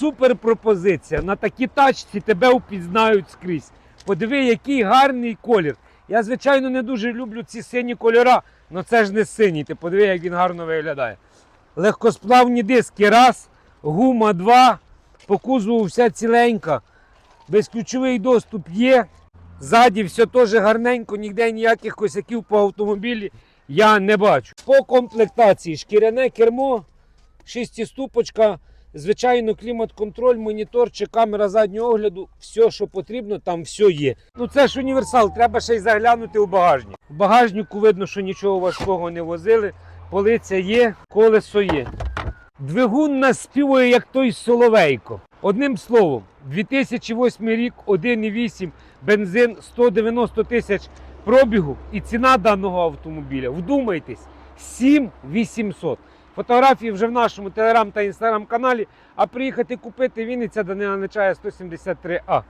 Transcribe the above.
супер пропозиція. На такій тачці тебе впізнають скрізь. Подиви, який гарний колір. Я, звичайно, не дуже люблю ці сині кольора, але це ж не синій. Ти подиви, як він гарно виглядає. Легкосплавні диски раз, гума два, по кузову вся ціленька. Безключовий доступ є. Ззаді все теж гарненько, ніде ніяких косяків по автомобілі я не бачу. По комплектації шкіряне кермо, шестиступочка, звичайно, клімат-контроль, монітор чи камера заднього огляду. Все, що потрібно, там все є. Ну це ж універсал, треба ще й заглянути у багажник. В багажнику видно, що нічого важкого не возили. Полиця є, колесо є. Двигун наспівує, як той соловейко. Одним словом, 2008 рік, 1,8 бензин, 190 тисяч пробігу і ціна даного автомобіля. Вдумайтесь, 7800. Фотографії вже в нашому телеграм та інстаграм каналі. А приїхати купити Вінниця Данила Нечая 173А.